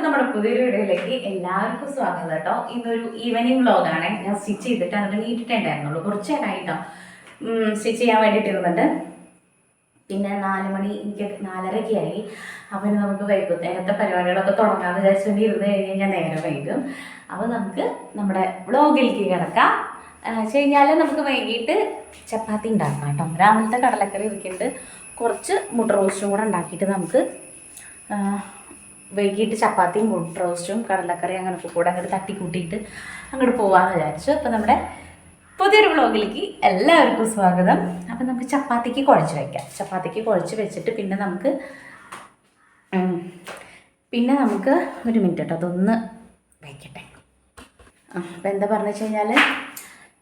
എല്ലാവർക്കും നമ്മുടെ പുതിയൊരു വീഡിയോയിലേക്ക് എല്ലാവർക്കും സ്വാഗതം കേട്ടോ. ഇന്നൊരു ഈവനിങ് വ്ലോഗാണ് ഞാൻ സ്റ്റിച്ച് ചെയ്തിട്ട് അതിന് വീട്ടിട്ടുണ്ടായിരുന്നുള്ളൂ കുറച്ച് നേരമായിട്ടോ സ്റ്റിച്ച് ചെയ്യാൻ വേണ്ടിയിട്ടിരുന്നുണ്ട്. പിന്നെ നാല് മണി എനിക്ക് നാലരയ്ക്ക് ആയി. അപ്പം നമുക്ക് വൈകും നേരത്തെ പരിപാടികളൊക്കെ തുടങ്ങാമെന്ന് വിചാരിച്ചുകൊണ്ട് ഇരുന്ന് കഴിഞ്ഞ് കഴിഞ്ഞാൽ നേരെ വൈകും. അപ്പോൾ നമുക്ക് നമ്മുടെ വ്ലോഗിലേക്ക് കിടക്കാം. കഴിഞ്ഞാൽ നമുക്ക് വൈകിട്ട് ചപ്പാത്തി ഉണ്ടാക്കാം കേട്ടോ. രാവിലത്തെ കടലക്കറി ഇരിക്കുന്നുണ്ട് കുറച്ച് മുട്ട റോസ്റ്റും കൂടെ ഉണ്ടാക്കിയിട്ട് നമുക്ക് വൈകിട്ട് ചപ്പാത്തിയും മുട്ട റോസ്റ്റും കടലക്കറി അങ്ങനെയൊക്കെ കൂടെ അങ്ങോട്ട് തട്ടി കൂട്ടിയിട്ട് അങ്ങോട്ട് പോകാമെന്ന് വിചാരിച്ചു. അപ്പോൾ നമ്മുടെ പുതിയൊരു വ്ളോഗിലേക്ക് എല്ലാവർക്കും സ്വാഗതം. അപ്പം നമുക്ക് ചപ്പാത്തിക്ക് കുഴച്ച് വയ്ക്കാം ചപ്പാത്തിക്ക് കുഴച്ച് വെച്ചിട്ട് പിന്നെ നമുക്ക് പിന്നെ നമുക്ക് ഒരു മിനിറ്റ് കേട്ടോ അതൊന്ന് വയ്ക്കട്ടെ അപ്പം എന്താ പറഞ്ഞു വെച്ച് കഴിഞ്ഞാൽ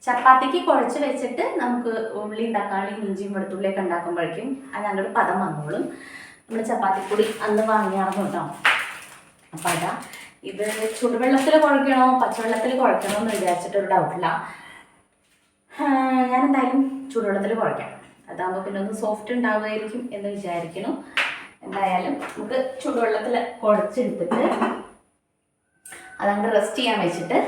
ചപ്പാത്തിക്ക് കുഴച്ച് വെച്ചിട്ട് നമുക്ക് ഉള്ളിയും തക്കാളിയും ഇഞ്ചിയും വെളുത്തുള്ളിയൊക്കെ ഉണ്ടാക്കുമ്പോഴേക്കും അത് അങ്ങോട്ട് പദം വന്നോളും. നമ്മൾ ചപ്പാത്തിപ്പൊടി അന്ന് വാങ്ങിയാർന്നു കേട്ടോ. അപ്പം അതാ. ഇത് ചുടുവെള്ളത്തിൽ കുഴക്കണോ? പച്ചവെള്ളത്തിൽ കുഴക്കണോ എന്ന് വിചാരിച്ചിട്ടൊരു ഡൗട്ടില്ല ഞാൻ എന്തായാലും ചൂടുവെള്ളത്തിൽ കുഴക്കാം. അതാകുമ്പോൾ പിന്നെ ഒന്ന് സോഫ്റ്റ് ഉണ്ടാവുമായിരിക്കും എന്ന് വിചാരിക്കുന്നു. എന്തായാലും നമുക്ക് ചൂടുവെള്ളത്തിൽ കുഴച്ചെടുത്തിട്ട് അതങ്ങോട്ട് റെസ്റ്റ് ചെയ്യാൻ വെച്ചിട്ട്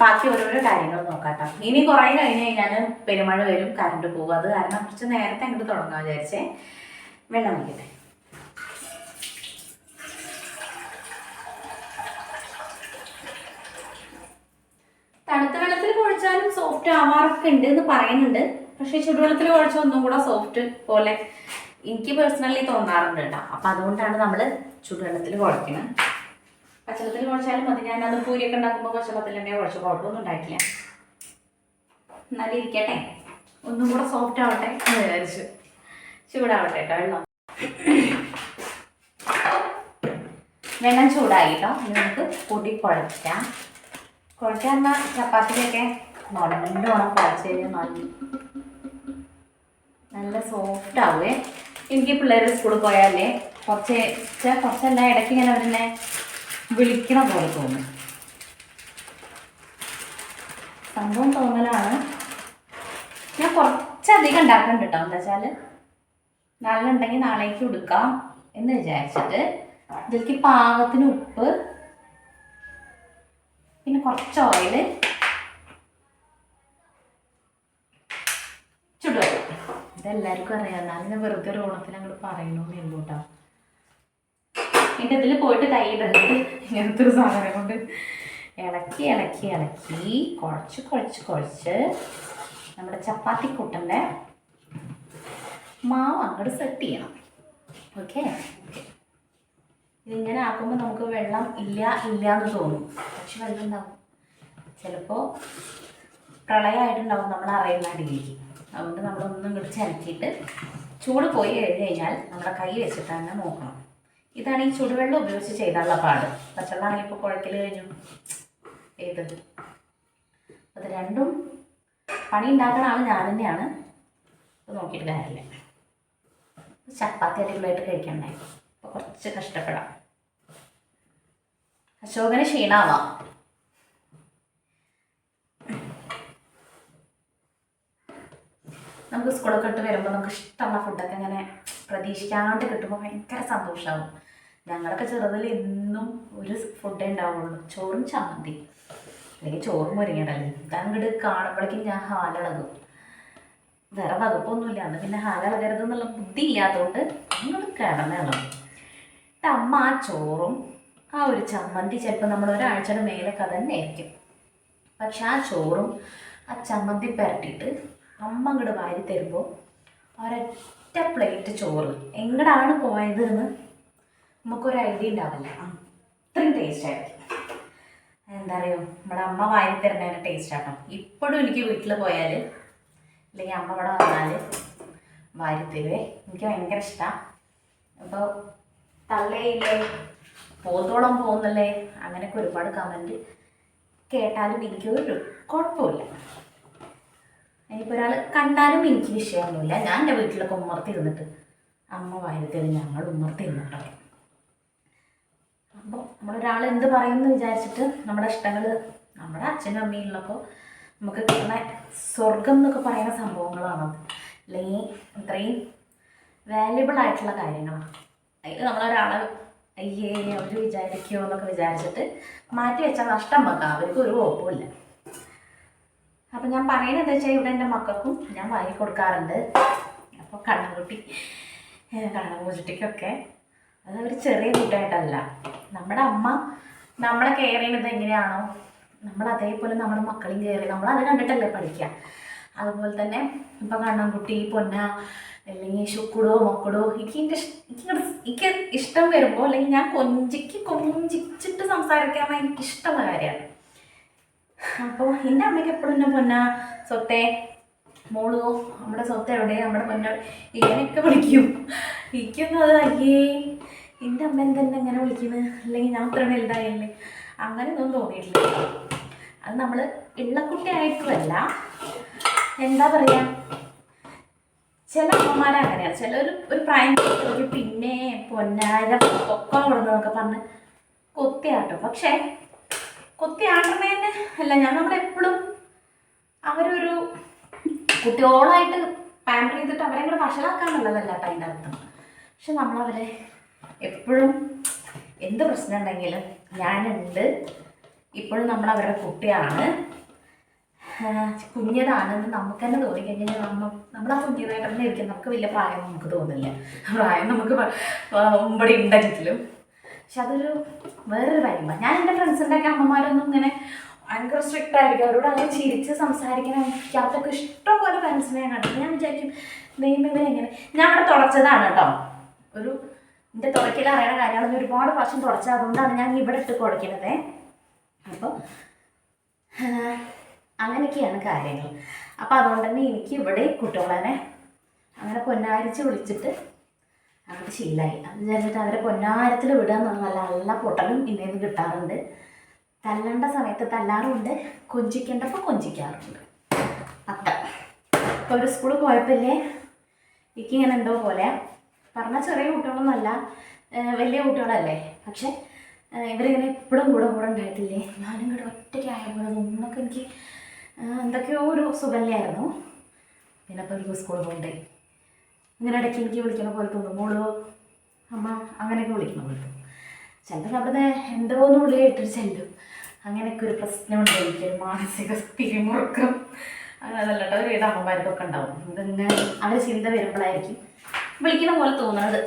ബാക്കി ഓരോരോ കാര്യങ്ങൾ നോക്കാട്ടോ. കേട്ടോ ഇനി കുറേ കഴിഞ്ഞ് കഴിഞ്ഞാൽ പെരുമഴ വരും കറണ്ട് പോകും അത് കാരണം കുറച്ച് നേരത്തെ അങ്ങോട്ട് തുടങ്ങാൻ വിചാരിച്ചേ. വെള്ളം വയ്ക്കട്ടെ കുഴച്ചാലും സോഫ്റ്റ് ആവാറൊക്കെ ഉണ്ട് എന്ന് പറയുന്നുണ്ട്. പക്ഷേ ചുടുവെള്ളത്തിൽ കുഴച്ച ഒന്നും കൂടെ സോഫ്റ്റ് പോലെ എനിക്ക് പേഴ്സണലി തോന്നാറുണ്ട് കേട്ടോ. അപ്പം അതുകൊണ്ടാണ് നമ്മൾ ചുടുവെള്ളത്തിൽ കുഴക്കുന്നത് പച്ചവെള്ളത്തിൽ കുഴച്ചാലും മതി. ഞാനത് പൂരിയൊക്കെ ഉണ്ടാക്കുമ്പോൾ പച്ചവെള്ളത്തിൽ തന്നെ കുഴച്ചു. കുഴപ്പമൊന്നും ഉണ്ടായിട്ടില്ല. എന്നാലും ഒന്നും കൂടെ സോഫ്റ്റ് ആവട്ടെ എന്ന് വിചാരിച്ചു. ചൂടാവട്ടെ കേട്ടോ വെള്ളം. വെള്ളം ചൂടായി കേട്ടോ. നമുക്ക് കൂട്ടി കുഴക്കാം കുഴക്കാൻ ചപ്പാത്തിയൊക്കെ നല്ലോണം കുഴച്ച് കഴിഞ്ഞാൽ നല്ല നല്ല സോഫ്റ്റ് ആവുമേ എനിക്ക് പിള്ളേർ സ്കൂളിൽ പോയാലേ കുറച്ച് കുറച്ചല്ല ഇടയ്ക്ക് ഇങ്ങനെ അവരെന്നെ വിളിക്കണ പോലെ തോന്നും. സംഭവം തോന്നലാണ്. ഞാൻ കുറച്ചധികം ഉണ്ടാക്കുന്നുണ്ട് കേട്ടോ എന്താ വെച്ചാൽ നാളെ ഉണ്ടെങ്കിൽ നാളേക്ക് കൊടുക്കാം എന്ന് വിചാരിച്ചിട്ട് ഇതിലേക്ക് പാകത്തിന് ഉപ്പ് പിന്നെ കുറച്ച് ഓയിൽ ചുടുവെള്ളം ഇതെല്ലാവർക്കും അറിയാം. എന്നാലും ഞാൻ വെറുതെ ഒരു ഓണത്തിന് അങ്ങോട്ട് പറയണമെന്ന് ഉള്ളൂ കേട്ടോ എന്റെ ഇതിൽ പോയിട്ട് കൈയിടരുത് ഇങ്ങനത്തെ ഒരു സാധനം കൊണ്ട് ഇളക്കി ഇളക്കി ഇളക്കി. കുഴച്ച് കുഴച്ച് കുഴച്ച്. നമ്മുടെ ചപ്പാത്തി കൂട്ടന്റെ മാവ് അങ്ങോട്ട് സെറ്റ് ചെയ്യണം. ഓക്കെ ഇതിങ്ങനെ ആക്കുമ്പോൾ നമുക്ക് വെള്ളം ഇല്ല ഇല്ല എന്ന് തോന്നും. പക്ഷെ വെള്ളം ഉണ്ടാവും. ചിലപ്പോൾ പ്രളയമായിട്ടുണ്ടാവും നമ്മൾ അറിയുന്ന അടിയിലേക്ക് അതുകൊണ്ട് നമ്മളൊന്നും ഇങ്ങോട്ട് ചലക്കിയിട്ട് ചൂട് പോയി കഴിഞ്ഞ് കഴിഞ്ഞാൽ നമ്മുടെ കൈ വെച്ചിട്ട് തന്നെ നോക്കണം. ഇതാണ് ഈ ചുടുവെള്ളം ഉപയോഗിച്ച് ചെയ്താലുള്ള പാട്. പച്ചവെള്ളമാണെങ്കിൽ ഇപ്പോൾ കുഴക്കൽ കഴിഞ്ഞു. ഏത്? അത് രണ്ടും പണി ഉണ്ടാക്കുന്ന ആൾ ഞാൻ തന്നെയാണ്. ഇത് നോക്കിയിട്ട് കാര്യമില്ല. ചപ്പാത്തി അടിപൊളിയായിട്ട് കഴിക്കണ്ടേ? അപ്പോൾ കുറച്ച് കഷ്ടപ്പെടാം. അശോകന് ക്ഷീണാവാം. നമുക്ക് സ്കൂളൊക്കെ ഇട്ട് വരുമ്പോൾ നമുക്ക് ഇഷ്ടമുള്ള ഫുഡൊക്കെ ഇങ്ങനെ പ്രതീക്ഷിക്കാണ്ട് കിട്ടുമ്പോൾ ഭയങ്കര സന്തോഷമാകും ഞങ്ങളൊക്കെ ചെറുതിൽ എന്നും ഒരു ഫുഡേ ഉണ്ടാവുള്ളൂ. ചോറും ചമ്മന്തി. അല്ലെങ്കിൽ ചോറും മുരിങ്ങടല്ലേ ഇതങ്ങോട്ട് കാണുമ്പോഴേക്കും ഞാൻ ഹാലിളകും. വേറെ വകുപ്പൊന്നുമില്ല. അന്ന് പിന്നെ ഹാലിളകരുത് എന്നുള്ള ബുദ്ധി ഇല്ലാത്തതുകൊണ്ട് അങ്ങോട്ട് കിടന്നിളകും എന്നിട്ട് അമ്മ ആ ചോറും ആ ഒരു ചമ്മന്തി ചിലപ്പോൾ നമ്മൾ ഒരാഴ്ചയുടെ മേലൊക്കെ തന്നെ ആയിരിക്കും. പക്ഷെ ആ ചോറും ആ ചമ്മന്തി പുരട്ടിയിട്ട് അമ്മ അങ്ങോട്ട് വാരി തരുമ്പോൾ ഒരൊറ്റ പ്ലേറ്റ് ചോറ്. എങ്ങടാണ് പോയത് എന്ന് നമുക്കൊരു ഐഡിയ ഉണ്ടാവില്ല. അത്രയും ടേസ്റ്റ് ആയിരിക്കും. എന്താ പറയുക നമ്മുടെ അമ്മ വാരി തരുന്നതിന് ടേസ്റ്റ് ആട്ടോ ഇപ്പോഴും എനിക്ക് വീട്ടിൽ പോയാൽ അല്ലെങ്കിൽ അമ്മ ഇവിടെ വന്നാൽ വാരി തരുവേ. എനിക്ക് ഭയങ്കര ഇഷ്ടമാണ് അപ്പോൾ തള്ളയില്ലേ? പോത്തോളം പോകുന്നല്ലേ? അങ്ങനെയൊക്കെ ഒരുപാട് കമന്റ് കേട്ടാലും എനിക്ക് ഒരു കുഴപ്പമില്ല. ഇനിയിപ്പോൾ ഒരാൾ കണ്ടാലും എനിക്ക് വിഷയമൊന്നുമില്ല. ഞാൻ എന്റെ വീട്ടിലൊക്കെ ഉമ്മർത്തിരുന്നിട്ട് അമ്മ വായത്തിൽ ഞങ്ങൾ ഉമ്മർത്തിരുന്നിട്ടോ. അപ്പോൾ നമ്മളൊരാൾ എന്ത് പറയുമെന്ന് വിചാരിച്ചിട്ട് നമ്മുടെ ഇഷ്ടങ്ങൾ നമ്മുടെ അച്ഛനും അമ്മയും ഉള്ളപ്പോൾ നമുക്ക് കിട്ടുന്ന സ്വർഗം എന്നൊക്കെ പറയുന്ന സംഭവങ്ങളാണ് അല്ലെങ്കിൽ ഇത്രയും വാല്യുബിൾ ആയിട്ടുള്ള കാര്യങ്ങളാണ്. അതിൽ നമ്മളൊരാളെ അയ്യേ അവർ വിചാരിക്കുമോ എന്നൊക്കെ വിചാരിച്ചിട്ട് മാറ്റി വെച്ചാൽ നഷ്ടം വെക്കാം അവർക്ക് ഒരു കുഴപ്പമില്ല അപ്പം ഞാൻ പറയുന്നത് എന്താ വെച്ചാൽ ഇവിടെ എന്റെ മക്കൾക്കും ഞാൻ വാങ്ങി കൊടുക്കാറുണ്ട്. അപ്പോൾ കണ്ണുകുട്ടി കണ്ണുകുട്ടിക്കൊക്കെ അത് ഒരു ചെറിയ കൂട്ടായിട്ടല്ല. നമ്മുടെ അമ്മ നമ്മളെ കെയർ ചെയ്യുന്നത് എങ്ങനെയാണോ നമ്മൾ അതേപോലെ നമ്മുടെ മക്കളെയും കെയർ ചെയ്യും. നമ്മളത് കണ്ടിട്ടല്ലേ പഠിക്കുക അതുപോലെ തന്നെ ഇപ്പം കണ്ണൻകുട്ടി പൊന്ന അല്ലെങ്കിൽ ശുക്കുടോ മക്കുടോ എനിക്ക് എന്റെ എനിക്ക് എനിക്ക് ഇഷ്ടം വരുമ്പോൾ അല്ലെങ്കിൽ ഞാൻ കൊഞ്ചിക്ക് കൊഞ്ചിച്ചിട്ട് സംസാരിക്കാൻ എനിക്ക് ഇഷ്ടമുള്ള കാര്യമാണ്. അപ്പോൾ എന്റെ അമ്മയ്ക്ക് എപ്പോഴും എന്നെ പൊന്ന സ്വത്തെ. മോളോ നമ്മുടെ സ്വത്ത് എവിടെ? നമ്മുടെ പൊന്ന. ഇങ്ങനെയൊക്കെ വിളിക്കും. എനിക്കൊന്നും അത് അയ്യേ. എന്റെ അമ്മ എന്തെന്നെ എങ്ങനെ വിളിക്കുന്നത് അല്ലെങ്കിൽ ഞാൻ അത്ര വലുതായല്ലേ? അങ്ങനെയൊന്നും തോന്നിയിട്ടില്ല. അത് നമ്മൾ ഇള്ളക്കുട്ടിയായിട്ടുമല്ല. എന്താ പറയുക ചില അമ്മമാർ അങ്ങനെയാണ് ചില ഒരു പ്രായം കഴിയുമ്പോഴേക്കും പിന്നെ പൊന്നാര പൊക്കം കൊടുന്നതൊക്കെ പറഞ്ഞ് കൊത്തിയാട്ടോ. പക്ഷേ കൊത്തിയാട്ടണേന് അല്ല ഞാൻ നമ്മളെപ്പോഴും അവരൊരു കുട്ടികളായിട്ട് പാമ്പർ ചെയ്തിട്ട് അവരെ കൂടെ വഷളാക്കാന്നുള്ളതല്ല കേട്ടോ അതിന്റെ അർത്ഥം പക്ഷെ നമ്മളവരെ എപ്പോഴും എന്ത് പ്രശ്നം ഉണ്ടെങ്കിലും ഞാനുണ്ട്. ഇപ്പോഴും നമ്മൾ അവരുടെ കുട്ടിയാണ് കുഞ്ഞതാണെന്ന് നമുക്ക് തന്നെ തോന്നിക്കഴിഞ്ഞാൽ നമ്മൾ നമ്മൾ ആ കുഞ്ഞതായിട്ട് തന്നെ ഇരിക്കും. നമുക്ക് വലിയ പ്രായം നമുക്ക് തോന്നില്ല. പ്രായം നമുക്ക് മുമ്പടി ഉണ്ടെങ്കിലും. പക്ഷെ അതൊരു വേറൊരു കാര്യമാണ് ഞാൻ എന്റെ ഫ്രണ്ട്സിന്റെ ഒക്കെ അമ്മമാരൊന്നും ഇങ്ങനെ ഭയങ്കര സ്ട്രിക്റ്റ് ആയിരിക്കും. അവരോട് അങ്ങനെ ചിരിച്ച് സംസാരിക്കണം എനിക്ക് അതൊക്കെ ഇഷ്ടം പോലെ ഫ്രണ്ട്സിനെ കണ്ടു. ഞാൻ വിചാരിക്കും ദൈവമേ എങ്ങനെ? ഞാൻ അവിടെ തുടച്ചതാണ് കേട്ടോ. ഒരു എന്റെ തുടക്കൽ അറിയണ കാര്യമാണ് ഒരുപാട് പ്രാവശ്യം തുടച്ചത്. അതുകൊണ്ടാണ് ഞാൻ ഇവിടെ ഇട്ട് കുടയ്ക്കണത് അപ്പോൾ അങ്ങനെയൊക്കെയാണ് കാര്യങ്ങൾ. അപ്പോൾ അതുകൊണ്ട് തന്നെ എനിക്ക് ഇവിടെ കുട്ടികളെ അങ്ങനെ പൊന്നാരിച്ച് വിളിച്ചിട്ട് അങ്ങോട്ട് ശീലമായി അത് വിചാരിച്ചിട്ട് അവരെ പൊന്നാരത്തിൽ വിടുക എന്നുള്ള നല്ല നല്ല പൊട്ടലും ഇന്നേന്ന് കിട്ടാറുണ്ട്. തല്ലേണ്ട സമയത്ത് തല്ലാറുണ്ട് കൊഞ്ചിക്കേണ്ടപ്പോൾ കൊഞ്ചിക്കാറുണ്ട് അത്ര. ഇപ്പോൾ ഒരു സ്കൂളിൽ പോയപ്പോഴേ എനിക്കിങ്ങനെ എന്തോ പോലെ. പറഞ്ഞാൽ ചെറിയ കുട്ടികളൊന്നുമല്ല വലിയ കുട്ടികളല്ലേ? പക്ഷെ ഇവരിങ്ങനെ എപ്പോഴും കൂടെ കൂടെ ഉണ്ടായിട്ടില്ലേ? ഞാനും കൂടെ ഒറ്റയ്ക്കായപ്പോൾ ഒന്നൊക്കെ എനിക്ക് എന്തൊക്കെയോ ഒരു സുഖമില്ലായിരുന്നു. പിന്നെ ഇപ്പോൾ എനിക്ക് സ്കൂളിൽ പോകണ്ടേ ഇങ്ങനെ ഇടയ്ക്ക് എനിക്ക് വിളിക്കണ പോലെ തോന്നും. മോളോ അമ്മ അങ്ങനെയൊക്കെ വിളിക്കണ പോലെ തോന്നും. ചിലപ്പോൾ അവിടുന്ന് എന്തോ ഒന്ന് വിളി കേട്ടിട്ട് ചെല്ലും. അങ്ങനെയൊക്കെ ഒരു പ്രശ്നമുണ്ട് എനിക്ക്. മാനസിക പിരിമുറുക്കം അങ്ങനെ അതല്ല ഒരു വീട് അമ്മമാർക്കൊക്കെ ഉണ്ടാവും. ഇതിങ്ങനെ അവരെ ചിന്ത വരുമ്പോഴായിരിക്കും വിളിക്കണ പോലെ തോന്നുന്നത്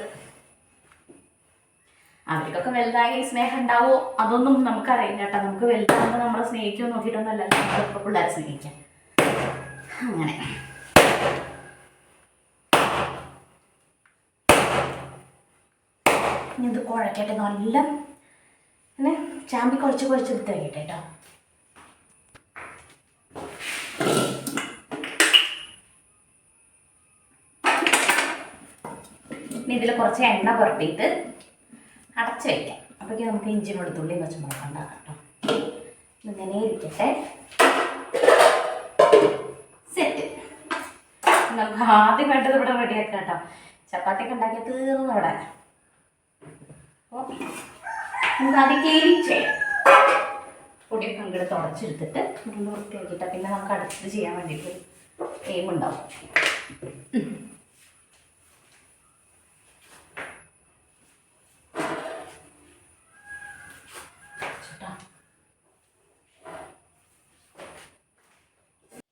അവർക്കൊക്കെ വലുതായി സ്നേഹം ഉണ്ടാവോ? അതൊന്നും നമുക്കറിയില്ല കേട്ടോ. നമുക്ക് വലുതാകുമ്പോൾ നമ്മളെ സ്നേഹിക്കുമോ നോക്കിയിട്ടൊന്നുമല്ല. നമ്മളിപ്പോൾ പിള്ളേരെ സ്നേഹിക്കാം. അങ്ങനെ. ഇനി ഇത് കുഴക്കട്ടെ നല്ല പിന്നെ ചാമ്പി കുഴച്ച് കുഴച്ചെടുത്ത് കഴിയട്ടെ കേട്ടോ ഇതിൽ കുറച്ച് എണ്ണ പുരട്ടിയിട്ട് അടച്ച് വയ്ക്കാം അപ്പോഴേക്കും നമുക്ക് ഇഞ്ചി വെളുത്തുള്ളിയും പച്ചമുളക് ഉണ്ടാക്കാം കേട്ടോ ഇങ്ങനെ ഇരിക്കട്ടെ. സെറ്റ് നമുക്ക് ആദ്യം വേണ്ടത് ഇവിടെ റെഡിയാക്കാം കേട്ടോ ചപ്പാത്തിയൊക്കെ ഉണ്ടാക്കിയാൽ തീർന്നു ഇവിടെ അപ്പോൾ നമുക്ക് ക്ലീൻ ചെയ്യാം പൊടിയൊക്കെ അങ്ങോട്ട് തുടച്ചെടുത്തിട്ട് വൃത്തിയാക്കിയിട്ട് പിന്നെ നമുക്ക് അടുത്തത് ചെയ്യാൻ വേണ്ടിയിട്ട് എയിം ഉണ്ടാവും.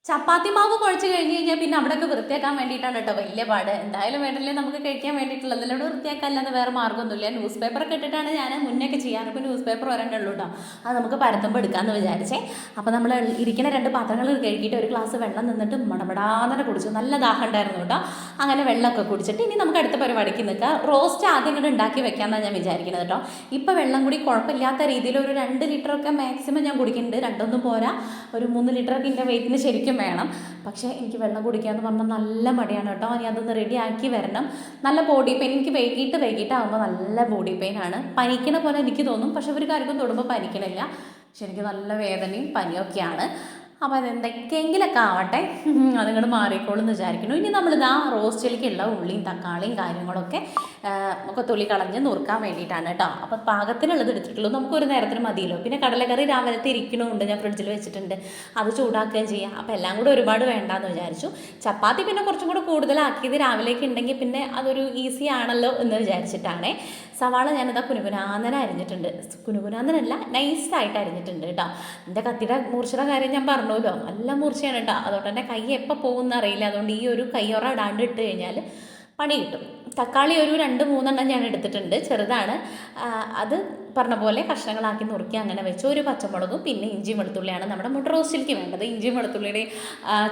ചപ്പാത്തി മാവ് കുഴച്ച് കഴിഞ്ഞ് കഴിഞ്ഞാൽ പിന്നെ അവിടെയൊക്കെ വൃത്തിയാക്കാൻ വേണ്ടിയിട്ടാണ് കേട്ടോ വലിയ പാട്. എന്തായാലും വേണ്ടല്ലേ നമുക്ക് കഴിക്കാൻ വേണ്ടിയിട്ടുള്ളത്. ഇവിടെ വൃത്തിയാക്കാൻ അല്ലാതെ വേറെ മാർഗമൊന്നുമില്ല ന്യൂസ് പേപ്പറൊക്കെ ഇട്ടിട്ടാണ് ഞാൻ മുന്നേയൊക്കെ ചെയ്യാറ്. ഇപ്പോൾ ന്യൂസ് പേപ്പർ വരണ്ടുള്ളൂ കേട്ടോ അത് നമുക്ക് പരത്തുമ്പോൾ എടുക്കാമെന്ന് വിചാരിച്ചേ. അപ്പോൾ നമ്മൾ ഇരിക്കുന്ന രണ്ട് പാത്രങ്ങൾ കഴുകിയിട്ട് ഒരു ഗ്ലാസ് വെള്ളം നിന്നിട്ട് മടമടാന്നെ കുടിച്ചു. നല്ല ദാഹം ഉണ്ടായിരുന്നു കേട്ടോ അങ്ങനെ വെള്ളമൊക്കെ കുടിച്ചിട്ട് ഇനി നമുക്ക് അടുത്ത പരിപാടിക്ക് നിൽക്കാം. റോസ്റ്റ് ആദ്യം ഇങ്ങോട്ട് ഉണ്ടാക്കി വെക്കാമെന്നാണ് ഞാൻ വിചാരിക്കുന്നത് കേട്ടോ ഇപ്പോൾ വെള്ളം കൂടി കുഴപ്പമില്ലാത്ത രീതിയിൽ ഒരു രണ്ട് ലിറ്ററൊക്കെ മാക്സിമം ഞാൻ കുടിക്കുന്നുണ്ട്. രണ്ടൊന്നും പോരാ. ഒരു മൂന്ന് ലിറ്ററൊക്കെ എന്റെ വെയിറ്റിന് ശരിക്കും വേണം. പക്ഷേ എനിക്ക് വെള്ളം കുടിക്കുക എന്ന് പറഞ്ഞാൽ നല്ല മടിയാണ് കേട്ടോ. ഇനി അതൊന്ന് റെഡി ആക്കി വരണം. നല്ല ബോഡി പെയിൻ എനിക്ക് വൈകിട്ട് വൈകിട്ടാകുമ്പോൾ നല്ല ബോഡി പെയിൻ ആണ്. പനിക്കണ പോലെ എനിക്ക് തോന്നും. പക്ഷെ ഒരു കാര്യം തൊടുമ്പോൾ പനിക്കണില്ല. പക്ഷെ എനിക്ക് നല്ല വേദനയും പനിയൊക്കെയാണ്. അപ്പോൾ അതെന്തൊക്കെയെങ്കിലൊക്കെ ആവട്ടെ. അതുങ്ങൾ മാറിക്കോളും എന്ന് വിചാരിക്കുന്നു. ഇനി നമ്മളിതാ റോസ്റ്റിലേക്കുള്ള ഉള്ളിയും തക്കാളിയും കാര്യങ്ങളൊക്കെ ഒക്കെ തൊലി കളഞ്ഞ് നുറുക്കാൻ വേണ്ടിയിട്ടാണ് കേട്ടോ. അപ്പോൾ പാകത്തിനുള്ളത് എടുത്തിട്ടുള്ളൂ. നമുക്ക് ഒരു നേരത്തിന് മതിയല്ലോ. പിന്നെ കടലക്കറി രാവിലത്തെ ഇരിക്കണമുണ്ട്. ഞാൻ ഫ്രിഡ്ജിൽ വെച്ചിട്ടുണ്ട്. അത് ചൂടാക്കുകയും ചെയ്യാം. അപ്പോൾ എല്ലാം കൂടെ ഒരുപാട് വേണ്ടാന്ന് വിചാരിച്ചു. ചപ്പാത്തി പിന്നെ കുറച്ചും കൂടെ കൂടുതലാക്കിയത് രാവിലേക്ക് ഉണ്ടെങ്കിൽ പിന്നെ അതൊരു ഈസി ആണല്ലോ എന്ന് വിചാരിച്ചിട്ടാണേ. സവാള ഞാനിതാ കുനുകുനാന്നന അരിഞ്ഞിട്ടുണ്ട്. കുനുകുനാന്നനല്ല നൈസായിട്ട് അരിഞ്ഞിട്ടുണ്ട് കേട്ടോ. എന്റെ കത്തിയുടെ മൂർച്ചയുടെ കാര്യം ഞാൻ പറഞ്ഞല്ലോ നല്ല മൂർച്ചയാണ് കേട്ടോ. അതുകൊണ്ട് തന്നെ കൈ എപ്പോൾ പോകുമെന്ന് അറിയില്ല അതുകൊണ്ട് ഈ ഒരു കയ്യൊറ ഇടാണ്ട് ഇട്ട് കഴിഞ്ഞാൽ പണി കിട്ടും. തക്കാളി ഒരു രണ്ട് മൂന്നെണ്ണം ഞാൻ എടുത്തിട്ടുണ്ട് ചെറുതാണ്. അത് പറഞ്ഞ പോലെ കഷ്ണങ്ങളാക്കി നുറുക്കി അങ്ങനെ വെച്ച് ഒരു പച്ചമുളകും പിന്നെ ഇഞ്ചി വെളുത്തുള്ളിയാണ് നമ്മുടെ മുട്ട റോസ്റ്റിലേക്ക് വേണ്ടത്. ഇഞ്ചി വെളുത്തുള്ളിയുടെ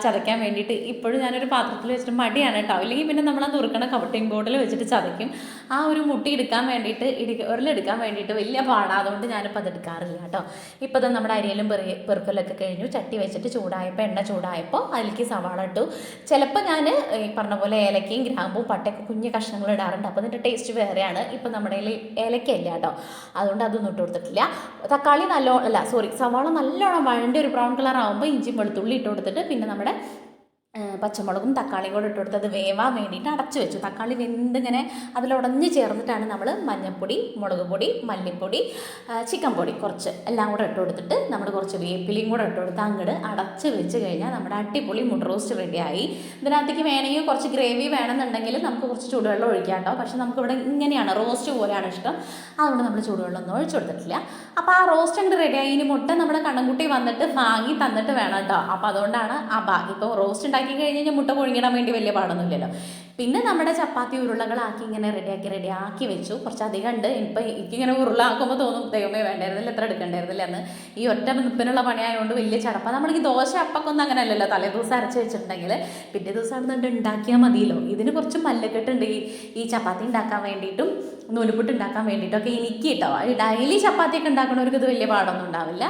ചതയ്ക്കാൻ വേണ്ടിയിട്ട് ഇപ്പോഴും ഞാനൊരു പാത്രത്തിൽ വെച്ചിട്ട് മടിയാണ് കേട്ടോ. അല്ലെങ്കിൽ പിന്നെ നമ്മൾ ആ നുറുക്കണ കവട്ടിംഗ് ബോർഡിൽ വെച്ചിട്ട് ചതയ്ക്കും. ആ ഒരു മുട്ടി എടുക്കാൻ വേണ്ടിയിട്ട് ഇടി ഉരുളെടുക്കാൻ വേണ്ടിയിട്ട് വലിയ പാടാണ് അതുകൊണ്ട് ഞാനിപ്പോൾ അത് എടുക്കാറില്ല കേട്ടോ. ഇപ്പോൾ ഇത് നമ്മുടെ അരിയിലും പെറി പെറുക്കലൊക്കെ കഴിഞ്ഞു. ചട്ടി വെച്ചിട്ട് ചൂടായപ്പോൾ എണ്ണ ചൂടായപ്പോൾ അതിലേക്ക് സവാള ഇട്ടു. ചിലപ്പോൾ ഞാൻ ഈ പറഞ്ഞ പോലെ ഏലക്കയും ഗ്രാമ്പും പട്ടയൊക്കെ കുഞ്ഞു കഷ്ണങ്ങൾ ഇടാറുണ്ട്. അപ്പോൾ അതിന്റെ ടേസ്റ്റ് വേറെയാണ്. ഇപ്പോൾ നമ്മുടെ ഏലക്കയില്ല കേട്ടോ. അതുകൊണ്ട് അതൊന്നും ഇട്ട് കൊടുത്തിട്ടില്ല. തക്കാളി നല്ലോണം അല്ല സോറി സവാള നല്ലോണം വഴണ്ടി ഒരു ബ്രൗൺ കളർ ആകുമ്പോൾ ഇഞ്ചിയും വെളുത്തുള്ളി ഇട്ട് കൊടുത്തിട്ട് പിന്നെ നമ്മുടെ പച്ചമുളകും തക്കാളിയും കൂടെ ഇട്ട് കൊടുത്ത് അത് വേവാൻ വേണ്ടിയിട്ട് അടച്ചു വെച്ചു. തക്കാളി വെന്തിങ്ങനെ അതിലുടഞ്ഞ് ചേർന്നിട്ടാണ് നമ്മൾ മഞ്ഞൾപ്പൊടി മുളക് പൊടി മല്ലിപ്പൊടി ചിക്കൻ പൊടി കുറച്ച് എല്ലാം കൂടെ ഇട്ട് കൊടുത്തിട്ട് നമ്മൾ കുറച്ച് വേപ്പിലയും കൂടെ ഇട്ട് കൊടുത്ത് അങ്ങോട്ട് അടച്ച് വെച്ച് കഴിഞ്ഞാൽ നമ്മുടെ അടിപൊളി മുട്ട റോസ്റ്റ് റെഡിയായി ഇതിനകത്തേക്ക് വേണമെങ്കിൽ കുറച്ച് ഗ്രേവി വേണമെന്നുണ്ടെങ്കിൽ നമുക്ക് കുറച്ച് ചൂടുവെള്ളം ഒഴിക്കാം കേട്ടോ. പക്ഷെ നമുക്കിവിടെ ഇങ്ങനെയാണ് റോസ്റ്റ് പോലെയാണ് ഇഷ്ടം. അതുകൊണ്ട് നമ്മൾ ചൂടുവെള്ളം ഒന്നും ഒഴിച്ചു കൊടുത്തിട്ടില്ല. അപ്പോൾ ആ റോസ്റ്റ് അങ്ങോട്ട് റെഡിയായി ഇനി മുട്ട നമ്മുടെ കണ്ണൻകുട്ടി വന്നിട്ട് വാങ്ങി തന്നിട്ട് വേണം കേട്ടോ. അപ്പോൾ അതുകൊണ്ടാണ് ആ ബാക്കി ഇപ്പോൾ റോസ്റ്റ് ഉണ്ടാക്കി കഴിഞ്ഞ് കഴിഞ്ഞാൽ മുട്ട പൊഴിങ്ങിടാൻ വേണ്ടി വലിയ പാടൊന്നുമില്ലല്ലോ. പിന്നെ നമ്മുടെ ചപ്പാത്തി ഉരുളകളാക്കി ഇങ്ങനെ റെഡിയാക്കി റെഡിയാക്കി വെച്ചു. കുറച്ച് അധികം ഉണ്ട്. ഇപ്പം എനിക്കിങ്ങനെ ഉരുളാക്കുമ്പോൾ തോന്നും ദൈവമേ വേണ്ടായിരുന്നില്ല എത്ര എടുക്കേണ്ടായിരുന്നില്ല എന്ന്. ഈ ഒറ്റ നിപ്പിനുള്ള പണിയായതുകൊണ്ട് വലിയ ചടപ്പ. നമ്മൾക്ക് ദോശ അപ്പക്കൊന്നും അങ്ങനെ അല്ലല്ലോ തലേ ദിവസം അരച്ച് വെച്ചിട്ടുണ്ടെങ്കിൽ പിറ്റേ ദിവസം അവിടെ ഉണ്ടാക്കിയാൽ മതിയല്ലോ. ഇതിന് കുറച്ച് മല്ലക്കെട്ടുണ്ട് ഈ ഈ ചപ്പാത്തി ഉണ്ടാക്കാൻ വേണ്ടിയിട്ടും നൂലുപുട്ട് ഉണ്ടാക്കാൻ വേണ്ടിയിട്ടൊക്കെ എനിക്ക് കേട്ടോ ഡെയിലി ചപ്പാത്തിയൊക്കെ ഉണ്ടാക്കണവർക്ക് ഇത് വലിയ പാടൊന്നും ഉണ്ടാവില്ല.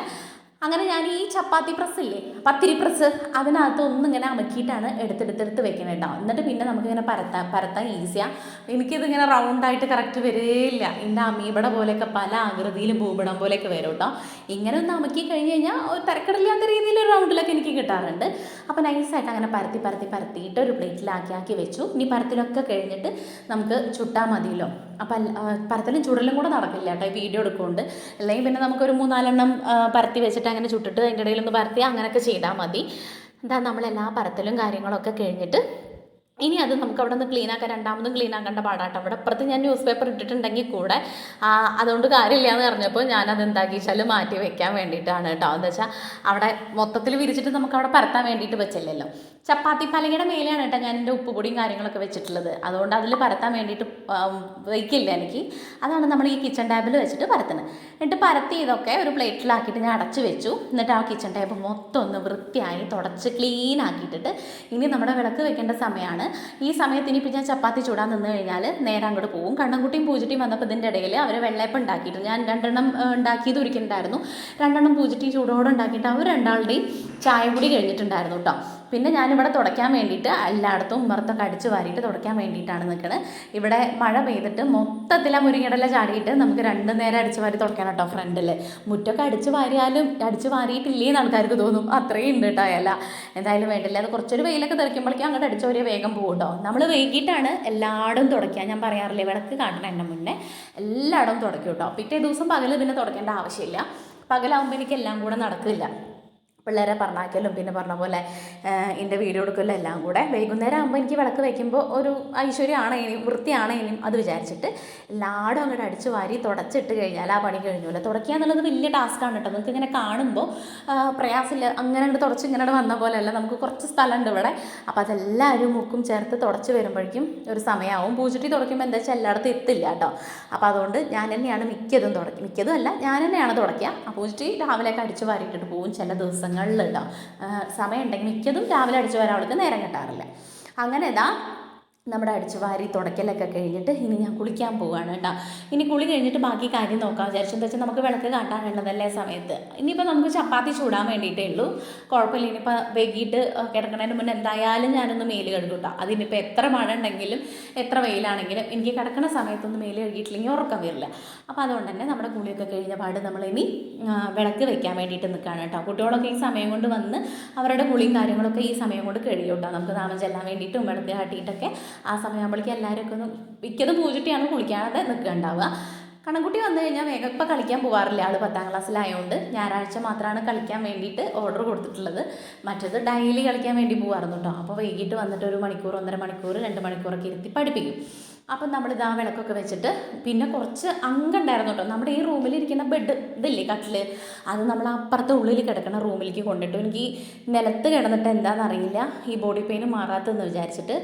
അങ്ങനെ ഞാൻ ഈ ചപ്പാത്തി പ്രസ് ഇല്ലേ പത്തിരി പ്രസ് അതിനകത്ത് ഒന്നിങ്ങനെ അമക്കിയിട്ടാണ് എടുത്തെടുത്തെടുത്ത് വെക്കുന്നത് കേട്ടോ എന്നിട്ട് പിന്നെ നമുക്കിങ്ങനെ പരത്താൻ പരത്താൻ ഈസിയാണ് എനിക്കിതിങ്ങനെ റൗണ്ടായിട്ട് കറക്റ്റ് വരേയില്ല. എന്റെ അമീബട പോലെയൊക്കെ പല ആകൃതിയിലും ഭൂപടം പോലെയൊക്കെ വരും കേട്ടോ ഇങ്ങനെ ഒന്ന് അമക്കി കഴിഞ്ഞ് കഴിഞ്ഞാൽ ഒരു തിരക്കടില്ലാത്ത രീതിയിൽ ഒരു റൗണ്ടിലൊക്കെ എനിക്ക് കിട്ടാറുണ്ട്. അപ്പോൾ നൈസായിട്ട് അങ്ങനെ പരത്തി പരത്തി പരത്തിയിട്ട് ഒരു പ്ലേറ്റിലാക്കി ആക്കി വെച്ചു. ഇനി പരത്തിലൊക്കെ കഴിഞ്ഞിട്ട് നമുക്ക് ചുട്ടാൽ മതിയല്ലോ. അപ്പം പരത്തലും ചുടലും കൂടെ നടക്കില്ല കേട്ടോ വീഡിയോ എടുക്കുന്നുണ്ട് അല്ലെങ്കിൽ പിന്നെ നമുക്കൊരു മൂന്നാലെണ്ണം പരത്തി വെച്ചിട്ട് അങ്ങനെ ചുട്ടിട്ട് അതിന്റെ ഇടയിലൊന്ന് പരത്തി അങ്ങനെയൊക്കെ ചെയ്താൽ മതി. എന്താ നമ്മളെല്ലാ പരത്തലും കാര്യങ്ങളൊക്കെ കഴിഞ്ഞിട്ട് ഇനി അത് നമുക്ക് അവിടെ നിന്ന് ക്ലീൻ ആക്കാൻ രണ്ടാമതും ക്ലീൻ ആക്കേണ്ട പാടാട്ടോ. അവിടെ അപ്പുറത്ത് ഞാൻ ന്യൂസ് പേപ്പർ ഇട്ടിട്ടുണ്ടെങ്കിൽ കൂടെ അതുകൊണ്ട് കാര്യമില്ല എന്ന് പറഞ്ഞപ്പോൾ ഞാനത് എന്താക്കി വെച്ചാൽ മാറ്റി വെക്കാൻ വേണ്ടിയിട്ടാണ് കേട്ടോ എന്താ വെച്ചാൽ അവിടെ മൊത്തത്തിൽ വിരിച്ചിട്ട് നമുക്ക് അവിടെ പരത്താൻ വേണ്ടിയിട്ട് വെച്ചില്ലല്ലോ. ചപ്പാത്തി പലകയുടെ മേലെയാണ് കേട്ടോ ഞാൻ എന്റെ ഉപ്പുപൊടിയും കാര്യങ്ങളൊക്കെ വെച്ചിട്ടുള്ളത്. അതുകൊണ്ട് അതിൽ പരത്താൻ വേണ്ടിയിട്ട് വയ്ക്കില്ല എനിക്ക്. അതാണ് നമ്മൾ ഈ കിച്ചൺ ടേബിൾ വെച്ചിട്ട് പരത്തുന്നത്. എന്നിട്ട് പരത്തി ഇതൊക്കെ ഒരു പ്ലേറ്റിലാക്കിയിട്ട് ഞാൻ അടച്ചു വെച്ചു. എന്നിട്ട് ആ കിച്ചൺ ടേബിൾ മൊത്തം ഒന്ന് വൃത്തിയായി തുടച്ച് ക്ലീൻ ആക്കിയിട്ടിട്ട് ഇനി നമ്മുടെ വിളക്ക് വെക്കേണ്ട സമയമാണ് ഈ സമയത്ത് ഇനിയിപ്പോൾ ഞാൻ ചപ്പാത്തി ചൂടാൻ നിന്ന് കഴിഞ്ഞാൽ നേരെ അങ്ങോട്ട് പോകും കണ്ണൻകുട്ടിയും പൂജിട്ടിയും വന്നപ്പോൾ ഇതിന്റെ ഇടയിൽ അവർ വെള്ളയപ്പം ഉണ്ടാക്കിയിട്ടു. ഞാൻ രണ്ടെണ്ണം ഉണ്ടാക്കിയത് ഒരിക്കലുണ്ടായിരുന്നു രണ്ടെണ്ണം പൂജിട്ടി ചൂടോടെ ഉണ്ടാക്കിയിട്ട് അവർ രണ്ടാളുടെയും ചായ കൂടി കഴിഞ്ഞിട്ടുണ്ടായിരുന്നു കേട്ടോ പിന്നെ ഞാനിവിടെ തുടയ്ക്കാൻ വേണ്ടിയിട്ട് എല്ലായിടത്തും ഉമ്മർത്തൊക്കെ അടിച്ച് വാരിയിട്ട് തുടയ്ക്കാൻ വേണ്ടിയിട്ടാണ് നിൽക്കുന്നത് ഇവിടെ മഴ പെയ്തിട്ട് മൊത്തത്തിൽ ആ മുരിങ്ങടല ചാടിയിട്ട് നമുക്ക് രണ്ട് നേരം അടിച്ച് വാരി തുടയ്ക്കണം കേട്ടോ ഫ്രണ്ടിൽ മുറ്റൊക്കെ അടിച്ച് വാരിയാലും അടിച്ച് വാരിയിട്ടില്ലേന്ന് ആൾക്കാർക്ക് തോന്നും. അത്രയും ഉണ്ട് കേട്ടോ അല്ല എന്തായാലും വേണ്ടില്ല. അത് കുറച്ചൊരു വെയിലൊക്കെ തെറിക്കുമ്പോഴേക്കും അങ്ങോട്ട് അടിച്ച ഒരു വേഗം പോകും കേട്ടോ. നമ്മൾ വൈകിട്ടാണ് എല്ലായിടും തുടയ്ക്കുക. ഞാൻ പറയാറില്ലേ വിളക്ക് കാണണം എന്റെ മുന്നേ. എല്ലായിടവും തുടയ്ക്കും കേട്ടോ. പിറ്റേ ദിവസം പകൽ പിന്നെ തുടയ്ക്കേണ്ട ആവശ്യമില്ല. പകലാകുമ്പോൾ എനിക്ക് എല്ലാം കൂടെ നടക്കില്ല. പിള്ളേരെ പറഞ്ഞാക്കലും പിന്നെ പറഞ്ഞ പോലെ എന്റെ വീഡിയോ എടുക്കലും എല്ലാം കൂടെ വൈകുന്നേരം ആകുമ്പോൾ എനിക്ക് വിളക്ക് വയ്ക്കുമ്പോൾ ഒരു ഐശ്വര്യമാണേനും വൃത്തിയാണേനും അത് വിചാരിച്ചിട്ട് എല്ലായിടും അങ്ങോട്ട് അടിച്ചു വാരി തുടച്ചിട്ട് കഴിഞ്ഞാൽ ആ പണി കഴിഞ്ഞില്ല തുടയ്ക്കുക എന്നുള്ളത് വലിയ ടാസ്ക്കാണ് കേട്ടോ നിങ്ങൾക്ക് ഇങ്ങനെ കാണുമ്പോൾ പ്രയാസമില്ല. അങ്ങനെ അങ്ങോട്ട് തുടച്ച് ഇങ്ങനെ വന്ന പോലെയല്ല. നമുക്ക് കുറച്ച് സ്ഥലമുണ്ട് ഇവിടെ. അപ്പോൾ അതെല്ലാവരും മുക്കും ചേർത്ത് തുടച്ച് വരുമ്പോഴേക്കും ഒരു സമയമാവും പൂച്ചട്ടി തുടയ്ക്കുമ്പോൾ എന്താ വെച്ചാൽ എല്ലായിടത്തും എത്തില്ല കേട്ടോ അപ്പോൾ അതുകൊണ്ട് ഞാൻ തന്നെയാണ് മിക്കതും തുടക്കുക മിക്കതും അല്ല ഞാൻ തന്നെയാണ് തുടയ്ക്കുക. ആ പൂച്ചട്ടി രാവിലെയൊക്കെ അടിച്ച് വാരിയിട്ടിട്ട് പോകും ചില ദിവസങ്ങളിൽ കേട്ടോ സമയമുണ്ടെങ്കിൽ മിക്കതും രാവിലെ അടിച്ചു വരാൻ അവൾക്ക് നേരം കിട്ടാറില്ല. അങ്ങനെ ഇതാ നമ്മുടെ അടിച്ചു വാരി തുടയ്ക്കലൊക്കെ കഴിഞ്ഞിട്ട് ഇനി ഞാൻ കുളിക്കാൻ പോവുകയാണ് കേട്ടോ. ഇനി കുളി കഴിഞ്ഞിട്ട് ബാക്കി കാര്യം നോക്കാം. വിചാരിച്ചു എന്താ വെച്ചാൽ നമുക്ക് വിളക്ക് കാട്ടാനുള്ളതല്ലേ സമയത്ത്. ഇനിയിപ്പോൾ നമുക്ക് ചപ്പാത്തി ചൂടാൻ വേണ്ടിയിട്ടേ ഉള്ളൂ. കുഴപ്പമില്ല. ഇനിയിപ്പോൾ വൈകിട്ട് കിടക്കുന്നതിന് മുന്നേ എന്തായാലും ഞാനൊന്ന് മേൽ കഴുകും കേട്ടോ. അതിനിപ്പോൾ എത്ര മഴ ഉണ്ടെങ്കിലും എത്ര വെയിലാണെങ്കിലും എനിക്ക് കിടക്കുന്ന സമയത്തൊന്നും മേൽ കഴുകിയിട്ടില്ലെങ്കിൽ ഉറക്കം വരില്ല. അപ്പോൾ അതുകൊണ്ട് തന്നെ നമ്മുടെ കുളിയൊക്കെ കഴിഞ്ഞ പാട് നമ്മളിനി വിളക്ക് വെക്കാൻ വേണ്ടിയിട്ട് നിൽക്കുകയാണ് കേട്ടോ. കുട്ടികളൊക്കെ ഈ സമയം കൊണ്ട് വന്ന് അവരുടെ കുളിയും കാര്യങ്ങളൊക്കെ ഈ സമയം കൊണ്ട് കഴിയും കേട്ടോ. നമുക്ക് നാമം ചെല്ലാൻ വേണ്ടിയിട്ടും വിളക്ക് കാട്ടിയിട്ടൊക്കെ ആ സമയമാകുമ്പോഴേക്കും എല്ലാവരും ഒക്കെ ഒന്ന് മിക്കത് പൂജിട്ടിയാണ് കുളിക്കാതെ നിൽക്കുകയുണ്ടാവുക കണക്കുട്ടി വന്നു കഴിഞ്ഞാൽ വേഗം ഇപ്പം കളിക്കാൻ പോകാറില്ല ആൾ പത്താം ക്ലാസ്സിലായതുകൊണ്ട് ഞായറാഴ്ച മാത്രമാണ് കളിക്കാൻ വേണ്ടിയിട്ട് ഓർഡർ കൊടുത്തിട്ടുള്ളത്. മറ്റേത് ഡെയിലി കളിക്കാൻ വേണ്ടി പോകാറുണ്ട് കേട്ടോ അപ്പോൾ വൈകിട്ട് വന്നിട്ട് ഒരു മണിക്കൂർ ഒന്നര മണിക്കൂർ രണ്ട് മണിക്കൂറൊക്കെ ഇരുത്തി പഠിപ്പിക്കും. അപ്പം ഇതാ വിളക്കൊക്കെ വെച്ചിട്ട് പിന്നെ കുറച്ച് അങ്കുണ്ടായിരുന്നു കേട്ടോ. നമ്മുടെ ഈ റൂമിൽ ഇരിക്കുന്ന ബെഡ് ഇതില്ലേ കട്ടിൽ അത് നമ്മൾ അപ്പുറത്തെ ഉള്ളിൽ കിടക്കുന്ന റൂമിലേക്ക് കൊണ്ടിട്ടു. എനിക്ക് നിലത്ത് കിടന്നിട്ട് എന്താണെന്നറിയില്ല ഈ ബോഡി പെയിൻ മാറാത്തതെന്ന് വിചാരിച്ചിട്ട്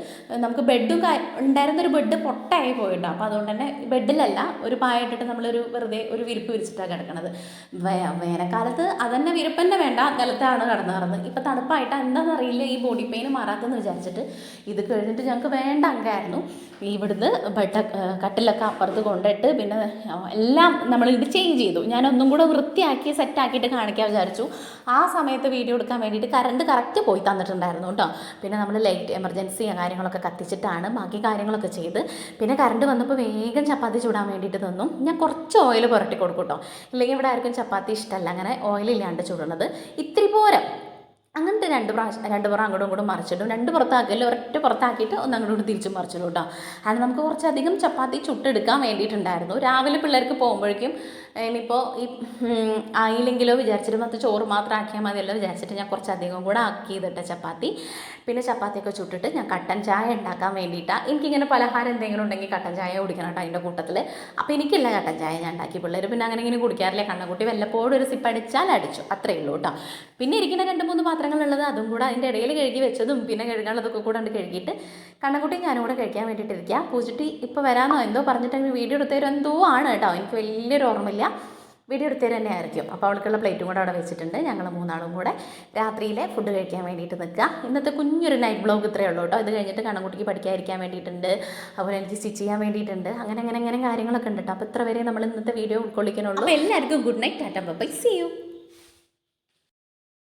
നമുക്ക് ബെഡും ഉണ്ടായിരുന്നൊരു ബെഡ് പൊട്ടായി പോയിട്ടോ. അപ്പോൾ അതുകൊണ്ട് തന്നെ ബെഡിലല്ല ഒരു പായ ഇട്ടിട്ട് നമ്മളൊരു വെറുതെ ഒരു വിരിപ്പ് വിരിച്ചിട്ടാണ് കിടക്കണത്. വേനൽക്കാലത്ത് അതന്നെ വിരിപ്പ് തന്നെ വേണ്ട. നിലത്താണ് കിടന്നു കിടന്നത് ഇപ്പം തണുപ്പായിട്ട് എന്താണെന്നറിയില്ല ഈ ബോഡി പെയിൻ മാറാത്തതെന്ന് വിചാരിച്ചിട്ട്. ഇത് കഴിഞ്ഞിട്ട് ഞങ്ങൾക്ക് വേണ്ട അങ്കായിരുന്നു ഇവിടുന്ന് ബെഡ് കട്ടിലൊക്കെ അപ്പുറത്ത് കൊണ്ടിട്ട് പിന്നെ എല്ലാം നമ്മൾ ഇത് ചേഞ്ച് ചെയ്തു. ഞാൻ ഒന്നും കൂടെ വൃത്തിയാക്കി സെറ്റാക്കിയിട്ട് കാണിക്കാൻ വിചാരിച്ചു. ആ സമയത്ത് വീഡിയോ എടുക്കാൻ വേണ്ടിയിട്ട് കറണ്ട് കറക്റ്റ് പോയി തന്നിട്ടുണ്ടായിരുന്നു കേട്ടോ. പിന്നെ നമ്മൾ ലൈറ്റ് എമർജൻസി കാര്യങ്ങളൊക്കെ കത്തിച്ചിട്ടാണ് ബാക്കി കാര്യങ്ങളൊക്കെ ചെയ്ത്. പിന്നെ കറണ്ട് വന്നപ്പോൾ വേഗം ചപ്പാത്തി ചൂടാൻ വേണ്ടിയിട്ട് തന്നു. ഞാൻ കുറച്ച് ഓയിൽ പുരട്ടി കൊടുക്കും കേട്ടോ. ഇല്ലെങ്കിൽ ഇവിടെ ആർക്കും ചപ്പാത്തി ഇഷ്ടമല്ല അങ്ങനെ ഓയിലില്ലാണ്ട് ചൂടുന്നത് ഇത്തിരി പോരാ. അങ്ങനത്തെ രണ്ട് പ്രാവശ്യം രണ്ട് പുറം അങ്ങോട്ടും ഇങ്ങോട്ടും മറിച്ചിടും. രണ്ട് പുറത്താക്കിയാലും ഒരൊറ്റ പുറത്താക്കിയിട്ട് ഒന്ന് അങ്ങോട്ടും തിരിച്ചും മറിച്ചിടും കേട്ടോ. അതിന് നമുക്ക് കുറച്ചധികം ചപ്പാത്തി ചുട്ടെടുക്കാൻ വേണ്ടിയിട്ടുണ്ടായിരുന്നു. രാവിലെ പിള്ളേർക്ക് പോകുമ്പോഴേക്കും ഇനിയിപ്പോൾ ഈ ആയില്ലെങ്കിലോ വിചാരിച്ചിട്ട് മറ്റു ചോറ് മാത്രം ആക്കിയാൽ മതി മതിയല്ലോ വിചാരിച്ചിട്ട് ഞാൻ കുറച്ചധികം കൂടെ ആക്കി ഇതിട്ട ചപ്പാത്തി. പിന്നെ ചപ്പാത്തിയൊക്കെ ചുട്ടിട്ട് ഞാൻ കട്ടൻ ചായ ഉണ്ടാക്കാൻ വേണ്ടിയിട്ടാണ് എനിക്കിങ്ങനെ പലഹാരം എന്തെങ്കിലും ഉണ്ടെങ്കിൽ കട്ടൻ ചായ കുടിക്കണം കേട്ടോ അതിന്റെ കൂട്ടത്തിൽ അപ്പോൾ എനിക്കില്ല കട്ടൻ ചായ ഞാൻ ഉണ്ടാക്കി. പിള്ളേർ പിന്നെ അങ്ങനെ ഇങ്ങനെ കുടിക്കാറില്ല. കണ്ണക്കുട്ടി വല്ലപ്പോഴും ഒരു സിപ്പ് അടിച്ചാൽ അടിച്ചു. അത്രയേ ഉള്ളൂ കേട്ടോ. പിന്നെ ഇരിക്കുന്ന രണ്ട് മൂന്ന് പാത്രങ്ങളുള്ളത് അതും കൂടെ അതിന്റെ ഇടയിൽ കഴുകി വെച്ചതും പിന്നെ കഴുകാനുള്ളതൊക്കെ കൂടെ ഉണ്ട് കഴുകിയിട്ട് കണ്ണക്കുട്ടി ഞാനും കൂടെ കഴിക്കാൻ വേണ്ടിയിട്ട് ഇരിക്കുക പൂച്ചിട്ട് ഇപ്പോൾ വരാമെന്നോ എന്തോ പറഞ്ഞിട്ടെങ്കിൽ വീഡിയോ എടുത്തരും എന്തോ ആണ് കേട്ടോ. എനിക്ക് വലിയൊരു ഓർമ്മയില്ല. വീഡിയോ എടുത്തരും തന്നെ ആയിരിക്കും. അപ്പോൾ അവൾക്കുള്ള പ്ലേറ്റും കൂടെ അവിടെ വെച്ചിട്ടുണ്ട്. ഞങ്ങൾ മൂന്നാളും കൂടെ രാത്രിയിലെ ഫുഡ് കഴിക്കാൻ വേണ്ടിയിട്ട് നിൽക്കുക ഇന്നത്തെ കുഞ്ഞൊരു നൈറ്റ് ബ്ലോഗ് ഇത്രയേ ഉള്ളൂ കേട്ടോ. ഇത് കഴിഞ്ഞിട്ട് കണ്ണൻകുട്ടിക്ക് പഠിക്കാതിരിക്കാൻ വേണ്ടിയിട്ടുണ്ട്. അതുപോലെ എനിക്ക് സ്റ്റിച്ച് ചെയ്യാൻ വേണ്ടിയിട്ടുണ്ട്. അങ്ങനെ അങ്ങനെ അങ്ങനെ കാര്യങ്ങളൊക്കെ ഉണ്ട് കേട്ടോ. അപ്പോൾ ഇത്ര വരെ നമ്മൾ ഇന്നത്തെ വീഡിയോ ഉൾക്കൊള്ളിക്കണുള്ളൂ. എല്ലാവർക്കും good night tata bye see you